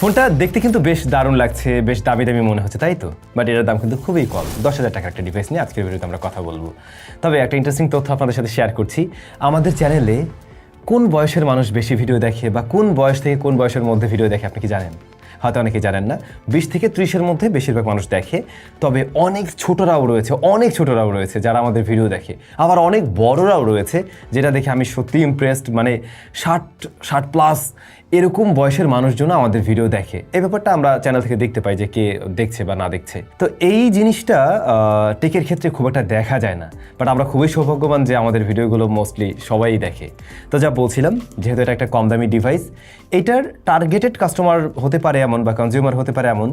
ফোনটা দেখতে কিন্তু বেশ দারুণ লাগছে, বেশ দামি দামি মনে হচ্ছে, তাই তো? বাট এটার দাম কিন্তু খুবই কম, দশ হাজার টাকার একটা ডিভাইস নিয়ে আজকের ভিডিওতে আমরা কথা বলব। তবে একটা ইন্টারেস্টিং তথ্য আপনাদের সাথে শেয়ার করছি। আমাদের চ্যানেলে কোন বয়সের মানুষ বেশি ভিডিও দেখে বা কোন বয়স থেকে কোন বয়সের মধ্যে ভিডিও দেখে, আপনি কি জানেন? হয়তো অনেকে জানেন না। বিশ থেকে ত্রিশের মধ্যে বেশিরভাগ মানুষ দেখে, তবে অনেক ছোটরাও রয়েছে, অনেক ছোটরাও রয়েছে যারা আমাদের ভিডিও দেখে। আবার অনেক বড়রাও রয়েছে যেটা দেখে আমি সত্যি ইমপ্রেসড মানে ষাট ষাট প্লাস এরকম বয়সের মানুষজন আমাদের ভিডিও দেখে। এই ব্যাপারটা আমরা চ্যানেল থেকে দেখতে পাই যে কে দেখছে বা না দেখছে। তো এই জিনিসটা টেকের ক্ষেত্রে খুব একটা দেখা যায় না। বাট আমরা খুবই সৌভাগ্যবান যে আমাদের ভিডিওগুলো মোস্টলি সবাই দেখে। তো যা বলছিলাম, যেহেতু এটা একটা কম দামি ডিভাইস এটার টার্গেটেড কাস্টমার হতে পারে এমন বা কনজিউমার হতে পারে এমন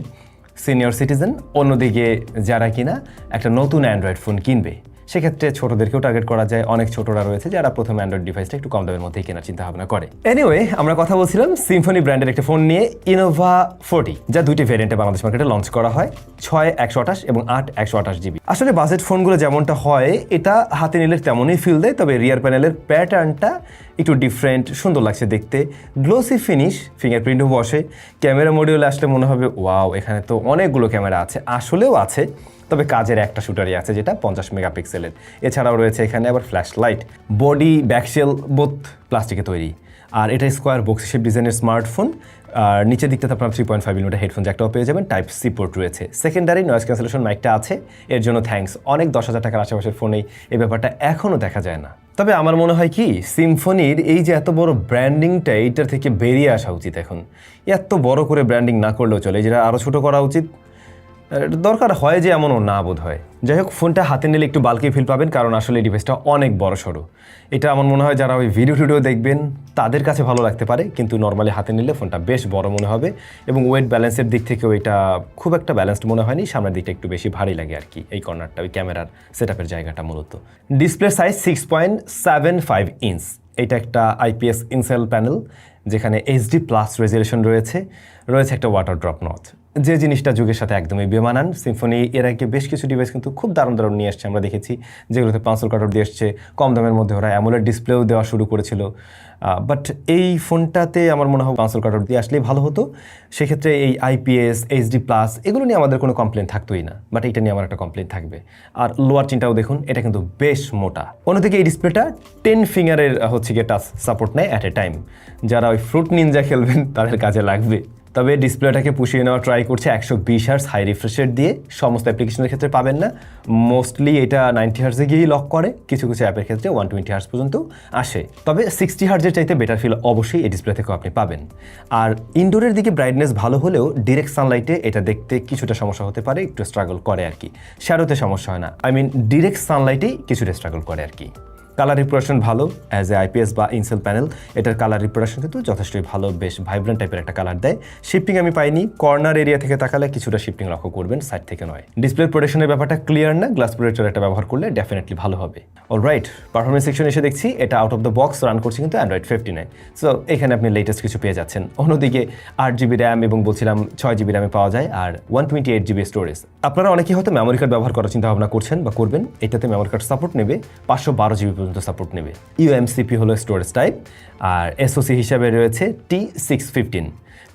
সিনিয়র সিটিজেন অন্যদিকে যারা কিনা একটা নতুন অ্যান্ড্রয়েড ফোন কিনবে। সেক্ষেত্রে ছোটদেরকেও টার্গেট করা যায়। অনেক ছোটরা রয়েছে যারা প্রথম অ্যান্ড্রয়েড ডিভাইসটা একটু কম দামের মধ্যেই কেনার চিন্তা ভাবনা করে। এনিওয়ে আমরা কথা বলছিলাম সিম্ফনি ব্র্যান্ডের একটা ফোন নিয়ে ইনোভা ফোর্টি যা দুইটি ভেরিয়েন্টে বাংলাদেশ মার্কেটে লঞ্চ করা হয়। ছয়, একশো আঠাশ এবং আট, একশো আঠাশ জিবি আসলে বাজেট ফোনগুলো যেমনটা হয়, এটা হাতে নিলে তেমনই ফিল দেয়, তবে রিয়ার প্যানেলের প্যাটার্নটা একটু ডিফারেন্ট সুন্দর লাগছে দেখতে। গ্লোসি ফিনিশ ফিঙ্গারপ্রিন্টও বসে। ক্যামেরা মডিউলে আসলে মনে হবে ওয়াও এখানে তো অনেকগুলো ক্যামেরা আছে। আসলেও আছে, তবে কাজের একটা শুটারই আছে, যেটা পঞ্চাশ মেগাপিক্সেলের এছাড়াও রয়েছে এখানে আবার flash light body back shell both প্লাস্টিকে তৈরি। আর এটা স্কোয়ার বক্স শেপ ডিজাইনের স্মার্টফোন আর নিচের দিকটাতে আপনার three point five millimetre headphone জ্যাকটাও পেয়ে যাবেন টাইপ সি পোর্ট রয়েছে। সেকেন্ডারি নয়েজ ক্যান্সেলেশন মাইকটা আছে, এর জন্য থ্যাঙ্কস অনেক দশ হাজার টাকার আশেপাশের ফোনেই এই ব্যাপারটা এখনও দেখা যায় না। তবে আমার মনে হয় কি, সিম্ফনির এই যে এত বড় ব্র্যান্ডিংটা এইটার থেকে বেরিয়ে আসা উচিত এখন। এত বড় করে ব্র্যান্ডিং না করলেও চলে যেটা আরও ছোটো করা উচিত। দরকার হয় যে এমনও না বোধ হয়। যাই হোক, ফোনটা হাতে নিলে একটু বালকি ফিল পাবেন, কারণ আসলে ডিভাইসটা অনেক বড় সড়ো। এটা আমার মনে হয় যারা ওই ভিডিও টিডিও দেখবেন, তাদের কাছে ভালো লাগতে পারে, কিন্তু নর্মালি হাতে নিলে ফোনটা বেশ বড় মনে হবে এবং ওয়েট ব্যালেন্সের দিক থেকেও এটা খুব একটা ব্যালেন্সড মনে হয়নি, সামনের দিকটা একটু বেশি ভারী লাগে আর কি, এই কর্নারটা ওই ক্যামেরার সেট জায়গাটা মূলত। Display size six point seven five inch এটা একটা আইপিএস ইনসেল প্যানেল যেখানে এইচডি প্লাস রেজুলেশন রয়েছে রয়েছে একটা ওয়াটার ড্রপ নথ যে জিনিসটা যুগের সাথে একদমই বেমানান সিম্ফনি এর আগে বেশ কিছু ডিভাইস কিন্তু খুব দারুণ দারুণ নিয়ে আসছে আমরা দেখেছি, যেগুলোতে পাঁচশো কাটর দিয়ে এসছে কম দামের মধ্যে ওরা অ্যামোলেড ডিসপ্লেও দেওয়া শুরু করেছিল। বাট এই ফোনটাতে আমার মনে হয় পাঁচশো কাটর দিয়ে আসলেই ভালো হতো। সেক্ষেত্রে এই আইপিএস এইচডি প্লাস এগুলো নিয়ে আমাদের কোনো কমপ্লেন থাকতোই না বাট এটা নিয়ে আমার একটা কমপ্লেন থাকবে। আর লোয়ার চিনটাও দেখুন, এটা কিন্তু বেশ মোটা। অন্যদিকে এই ডিসপ্লেটা টেন ফিঙ্গারের হচ্ছে গিয়ে টাচ সাপোর্ট নেয় অ্যাট এ টাইম যারা ওই ফ্রুট নিনজা খেলবেন, তাদের কাজে লাগবে। তবে ডিসপ্লেটাকে পুষিয়ে নেওয়া ট্রাই করছে একশো বিশ হার্স হাই রিফ্রেশের দিয়ে। সমস্ত অ্যাপ্লিকেশনের ক্ষেত্রে পাবেন না। মোস্টলি এটা নাইনটি হার্সে গিয়েই লক করে। কিছু কিছু অ্যাপের ক্ষেত্রে ওয়ান টোয়েন্টি হার্স পর্যন্ত আসে। তবে সিক্সটি হার্জের চাইতে বেটার ফিল অবশ্যই এই ডিসপ্লে থেকেও আপনি পাবেন। আর ইনডোরের দিকে ব্রাইটনেস ভালো হলেও ডিরেক্ট সানলাইটে এটা দেখতে কিছুটা সমস্যা হতে পারে, একটু স্ট্রাগল করে আর কি। শ্যারোতে সমস্যা হয় না। আই মিন ডিরেক্ট সানলাইটেই কিছুটা স্ট্রাগল করে আর কি। কালার রিপ্রেশন ভালো অ্যাজ এ আইপিএস বা ইনসেল প্যানেল এটার কালার রিপ্রেশন কিন্তু যথেষ্টই ভালো, বেশ ভাইব্রেন্ট টাইপের একটা কালার দেয়। শিফটিং আমি পাইনি কর্নার এরিয়া থেকে তাকালে কিছুটা শিফটিং লক্ষ্য করবেন সাইড থেকে নয়। ডিসপ্লে প্রোটেকশনের ব্যাপারটা ক্লিয়ার না গ্লাস প্রোটেক্টর একটা ব্যবহার করলে ডেফিনেটলি ভালো হবে। অল রাইট পারফরমেন্স সেকশন এসে দেখছি, এটা out of the box run করছে কিন্তু অ্যান্ড্রয়েড ফিফটিনে সো এখানে আপনি লেটেস্ট কিছু পেয়ে যাচ্ছেন। অন্যদিকে আট জিবি র্যাম এবং বলছিলাম ছয় জিবি র্যামে পাওয়া যায়, আর one twenty eight GB storage আপনারা অনেকেই হয়তো মেমোরি কার্ড ব্যবহার করার চিন্তা ভাবনা করছেন বা করবেন, এটাতে মেমোরি কার্ড সাপোর্ট নেবে, পাঁচশো বারো জিবি পর্যন্ত সাপোর্ট নেবে। ইউএমসিপি হলো স্টোরেজ টাইপ আর এসওসি হিসাবে রয়েছে T six fifteen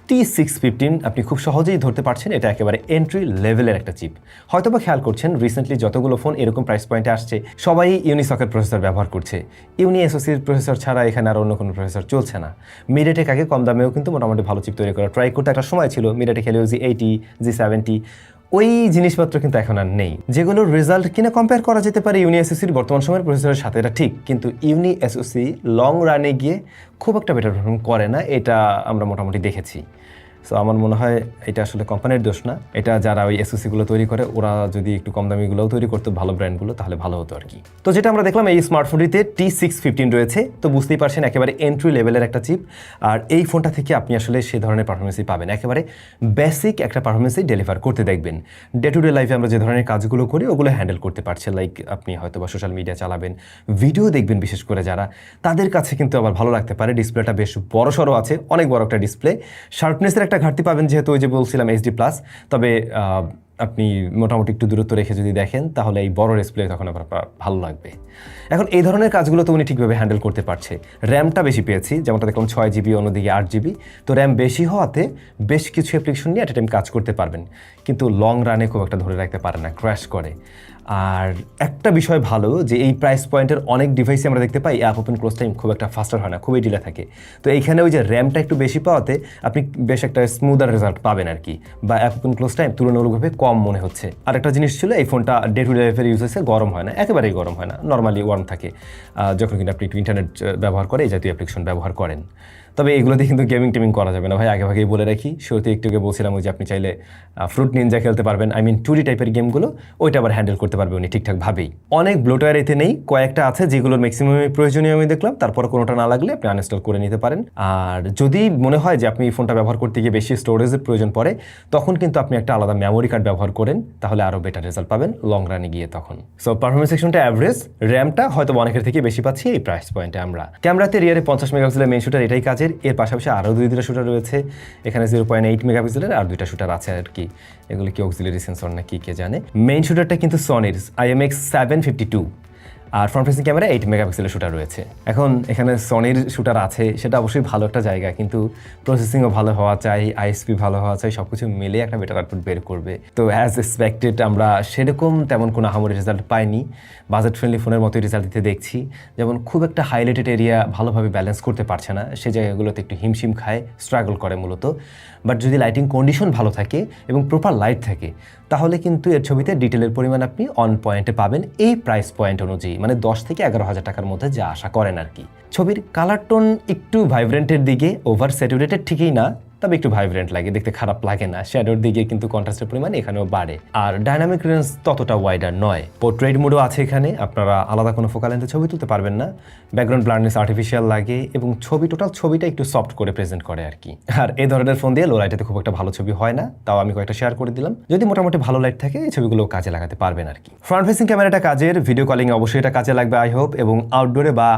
T six fifteen আপনি খুব সহজেই ধরতে পারছেন, এটা একেবারে এন্ট্রি লেভেলের একটা চিপ হয়তোবা খেয়াল করছেন রিসেন্টলি যতগুলো ফোন এরকম প্রাইস পয়েন্টে আসছে, সবাই ইউনিসকের প্রসেসর ব্যবহার করছে। ইউনি এসওসির প্রসেসর ছাড়া এখানে আর অন্য কোনো প্রসেসর চলছে না। মিডিয়াটেক আগে কম দামেও কিন্তু মোটামুটি ভালো চিপ তৈরি করা ট্রাই করতে একটা সময় ছিল। MediaTek Helio G eighty G seventy ওই জিনিসপত্র কিন্তু এখন আর নেই। যেগুলোর রেজাল্ট কিনা কম্পেয়ার করা যেতে পারে ইউনি এসএসসির বর্তমান সময়ের প্রসেসরের সাথে, এটা ঠিক। কিন্তু ইউনি এসএসসি লং রানে গিয়ে খুব একটা বেটার পারফর্ম করে না, এটা আমরা মোটামুটি দেখেছি। সো আমার মনে হয় এটা আসলে কোম্পানির দোষ না। এটা যারা ওই এসওসিগুলো তৈরি করে, ওরা যদি একটু কম দামিগুলোও তৈরি করতো, ভালো ব্র্যান্ডগুলো, তাহলে ভালো হতো আর কি। তো যেটা আমরা দেখলাম, এই স্মার্টফোনটিতে টি সিক্স ফিফটিন রয়েছে। তো বুঝতেই পারছেন, একেবারে এন্ট্রি লেভেলের একটা চিপ আর এই ফোনটা থেকে আপনি আসলে সে ধরনের পারফরমেন্সই পাবেন। একেবারে বেসিক একটা পারফরমেন্সই ডেলিভার করতে দেখবেন। ডে টু ডে লাইফে আমরা যে ধরনের কাজগুলো করি, ওগুলো হ্যান্ডেল করতে পারছে। লাইক আপনি হয়তো বা সোশ্যাল মিডিয়া চালাবেন ভিডিও দেখবেন বিশেষ করে যারা। তাদের কাছে কিন্তু আবার ভালো লাগতে পারে। ডিসপ্লেটা বেশ বড় সড়ো আছে, অনেক বড় একটা ডিসপ্লে শার্পনেসের একটা ঘাটতি পাবেন যেহেতু ওই যে বলছিলাম এইচডি প্লাস তবে আপনি মোটামুটি একটু দূরত্ব রেখে যদি দেখেন, তাহলে এই বড় ডিসপ্লে তখন আপনার ভালো লাগবে। এখন এই ধরনের কাজগুলো তো উনি ঠিকভাবে হ্যান্ডেল করতে পারছে। র্যামটা বেশি পেয়েছি, যেমনটা দেখলাম ছয় জিবি অন্যদিকে আট জিবি তো র্যাম বেশি হওয়াতে বেশ কিছু অ্যাপ্লিকেশন নিয়ে অ্যাট টাইম কাজ করতে পারবেন। কিন্তু লং রানে খুব একটা ধরে রাখতে পারে না ক্র্যাশ করে। আর একটা বিষয় ভালো যে এই প্রাইস পয়েন্টের অনেক ডিভাইসে আমরা দেখতে পাই অ্যাপ ওপেন ক্লোজ টাইম খুব একটা ফাস্টার হয় না, খুবই ডিলে থাকে। তো এইখানে ওই যে র্যামটা একটু বেশি পাওয়াতে আপনি বেশ একটা স্মুদার রেজাল্ট পাবেন আর কি বা অ্যাপ ওপেন ক্লোজ টাইম তুলনামূলকভাবে কম মনে হচ্ছে। আর একটা জিনিস ছিল, এই ফোনটা ডে টু ডে লাইফের ইউজ হয়েছে গরম হয় না, একেবারেই গরম হয় না নর্মালি ওয়ার্ম থাকে যখন কিন্তু আপনি একটু ইন্টারনেট ব্যবহার করে এই জাতীয় অ্যাপ্লিকেশন ব্যবহার করেন। তবে এগুলোতে কিন্তু গেমিং টেমিং করা যাবে না। ভাই, আগে ভাগেই বলে রাখি, শুরুতে একটু বলছিলাম ওই যে আপনি চাইলে ফ্রুট নিনজা খেলতে পারবেন। আই মিন টুরি টাইপের গেমগুলো ওইটা আবার হ্যান্ডেল করতে পারবে উনি ঠিকঠাকভাবেই অনেক ব্লোটওয়্যার এতে নেই, কয়েকটা আছে যেগুলোর ম্যাক্সিমামই প্রয়োজনীয় আমি দেখলাম, তারপর কোনোটা না লাগলে আপনি আনইনস্টল করে নিতে পারেন। আর যদি মনে হয় যে আপনি এই ফোনটা ব্যবহার করতে গিয়ে বেশি স্টোরেজের প্রয়োজন পড়ে, তখন কিন্তু আপনি একটা আলাদা মেমোরি কার্ড ব্যবহার করেন, তাহলে আরও বেটার রেজাল্ট পাবেন লং রানে গিয়ে তখন। সো পারফরমেন্স সেকশনটা অ্যাভারেজ র্যামটা হয়তো অনেকের থেকে বেশি পাচ্ছি, এই প্রাইস পয়েন্টে আমরা। ক্যামেরাতে রিয়ারে পঞ্চাশ মেগাপিক্সেলের মেন শুটার এটাই কাজের। এর পাশাপাশি আরও দুই দুটা শুটার রয়েছে। এখানে জিরো পয়েন্ট এইট মেগাপিক্সেলের আর দুইটা শুটার আছে আর কি। এগুলো কি অক্সিলারি সেন্সর না কি, কে জানে? মেইন শুটারটা কিন্তু সনির আইএমএক্স সেভেন ফিফটি টু আর ফ্রন্ট ফেসিং ক্যামেরা এইট মেগাপিক্সেলের শুটার রয়েছে। এখন এখানে সনির শুটার আছে, সেটা অবশ্যই ভালো একটা জায়গা, কিন্তু প্রসেসিংও ভালো হওয়া চাই আইএসপি ভালো হওয়া চাই সব কিছু মিলে একটা বেটার আউটপুট বের করবে। তো অ্যাজ এক্সপেক্টেড আমরা সেরকম তেমন কোনো আহামরি রেজাল্ট পাইনি। বাজেট ফ্রেন্ডলি ফোনের মতোই রেজাল্ট দিতে দেখছি। যেমন খুব একটা হাইলাইটেড এরিয়া ভালোভাবে ব্যালেন্স করতে পারছে না, সে জায়গাগুলোতে একটু হিমশিম খায় স্ট্রাগল করে মূলত। বাট যদি লাইটিং কন্ডিশন ভালো থাকে এবং প্রপার লাইট থাকে, তাহলে কিন্তু এর ছবিতে ডিটেলের পরিমাণ আপনি অন পয়েন্টে পাবেন, এই প্রাইস পয়েন্ট অনুযায়ী। মানে দশ থেকে এগারো হাজার টাকার মধ্যে যা আশা করেন আর কি। ছবির কালার টোন একটু ভাইব্রেন্টের দিকে ওভার স্যাচুরেটেড ঠিকই না। তবে একটু ভাইব্রেন্ট লাগে, দেখতে খারাপ লাগে না। শ্যাডোর দিকে কিন্তু কন্ট্রাস্টের পরিমাণ এখানেও বাড়ে। আর ডাইনামিক রেঞ্জ ততটা ওয়াইডার নয়। পোর্ট্রেট মোডও আছে এখানে, আপনারা আলাদা কোনো ফোকাল লেন্থে ছবি তুলতে পারবেন না। ব্যাকগ্রাউন্ড ব্লান্ডনেস আর্টিফিশিয়াল লাগে এবং ছবি টোটাল ছবিটা একটু সফট করে প্রেজেন্ট করে আর কি। আর এই ধরনের ফোন দিয়ে লো লাইটেতে খুব একটা ভালো ছবি হয় না, তাও আমি কয়েকটা শেয়ার করে দিলাম। যদি মোটামুটি ভালো লাইট থাকে, এই ছবিগুলো কাজে লাগাতে পারবেন আর কি। ফ্রন্ট ফেসিং ক্যামেরাটা কাজের ভিডিও কলিং অবশ্যই এটা কাজে লাগবে আই হোপ এবং আউটডোরে বা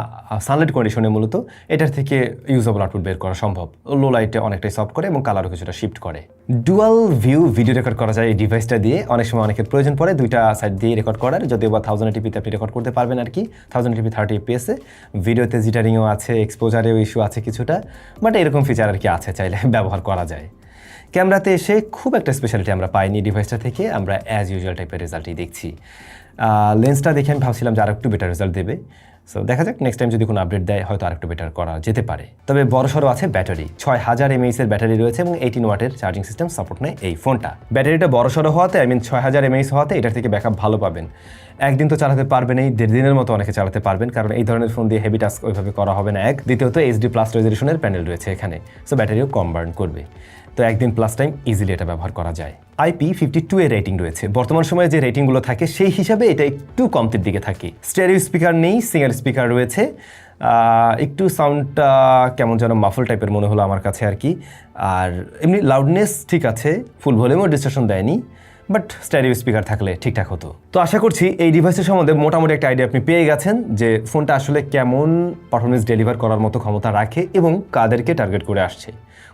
সানলাইট কন্ডিশনে মূলত এটার থেকে ইউজেবল আউটপুট বের করা সম্ভব। লো লাইটে অনেকটাই সফট করে এবং কালারও কিছুটা শিফট করে। ডুয়াল ভিউ ভিডিও রেকর্ড করা যায় এই ডিভাইসটা দিয়ে। অনেক সময় অনেকের প্রয়োজন পড়ে দুইটা সাইড দিয়ে রেকর্ড করার। যদিও বা থাউজেন্ড টিপিতে আপনি রেকর্ড করতে পারবেন আর কি। থাউজেন্ড টিপি থার্টি এপিএসে ভিডিওতে জিটারিংও আছে এক্সপোজারেও ইস্যু আছে কিছুটা। বাট এরকম ফিচার আর কি আছে চাইলে ব্যবহার করা যায়। ক্যামেরাতে এসে খুব একটা স্পেশালিটি আমরা পাইনি ডিভাইসটা থেকে। আমরা অ্যাজ ইউজুয়াল টাইপের রেজাল্টই দেখছি। লেন্সটা দেখে আমি ভাবছিলাম যে আর একটু বেটার রেজাল্ট দেবে। সো দেখা যাক নেক্সট টাইম যদি কোনো আপডেট দেয়, হয়তো আরেকটু বেটার করা যেতে পারে। তবে বড়সড় আছে ব্যাটারি। ছয় হাজার এমএইচ এর ব্যাটারি রয়েছে এবং এইটিন ওয়াটের চার্জিং সিস্টেম সাপোর্ট নেয় এই ফোনটা। ব্যাটারিটা বড়সড় হওয়াতে আই মিন ছয় হাজার এমএইচ হওয়াতে এটার থেকে ব্যাকআপ ভালো পাবেন। একদিন তো চালাতে পারবেন এই দেড় দিনের মতো অনেকে চালাতে পারবেন, কারণ এই ধরনের ফোন দিয়ে হেভি টাস্ক ওইভাবে করা হবে না, এক। দ্বিতীয়ত এইচডি প্লাস রেজলিউশনের প্যানেল রয়েছে এখানে। সো ব্যাটারিও কম বার্ন করবে। তো একদিন প্লাস টাইম ইজিলি এটা ব্যবহার করা যায়। আইপি ফিফটি টু এর রেটিং রয়েছে। বর্তমান সময়ে যে রেটিংগুলো থাকে, সেই হিসাবে এটা একটু কমতির দিকে থাকে। স্টেরিও স্পিকার নেই সিঙ্গেল স্পিকার রয়েছে। একটু সাউন্ডটা কেমন যেন মাফল টাইপের মনে হলো আমার কাছে আর কি। আর এমনি লাউডনেস ঠিক আছে ফুল ভলিউমও ডিস্ট্রাকশন দেয়নি বাট স্ট্যারিও স্পিকার থাকলে ঠিকঠাক হতো। তো আশা করছি এই ডিভাইসের সম্বন্ধে মোটামুটি একটা আইডিয়া আপনি পেয়ে গেছেন যে ফোনটা আসলে কেমন পারফরমেন্স ডেলিভার করার মতো ক্ষমতা রাখে এবং কাদেরকে টার্গেট করে আসছে।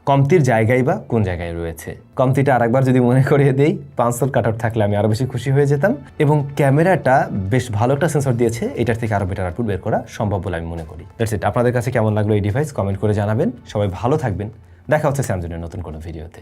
কমতির জায়গায় বা কোন জায়গায় রয়েছে? কমতিটা আরেকবার যদি মনে করিয়ে দেই পাঁচশোর কাট আউট থাকলে আমি আরও বেশি খুশি হয়ে যেতাম এবং ক্যামেরাটা বেশ ভালো একটা সেন্সর দিয়েছে, এটার থেকে আরও বেটার আউটপুট বের করা সম্ভব বলে আমি মনে করি। দ্যাটস ইট আপনাদের কাছে কেমন লাগল এই ডিভাইস কমেন্ট করে জানাবেন। সবাই ভালো থাকবেন। দেখা হচ্ছে স্যামসুনের নতুন কোনো ভিডিওতে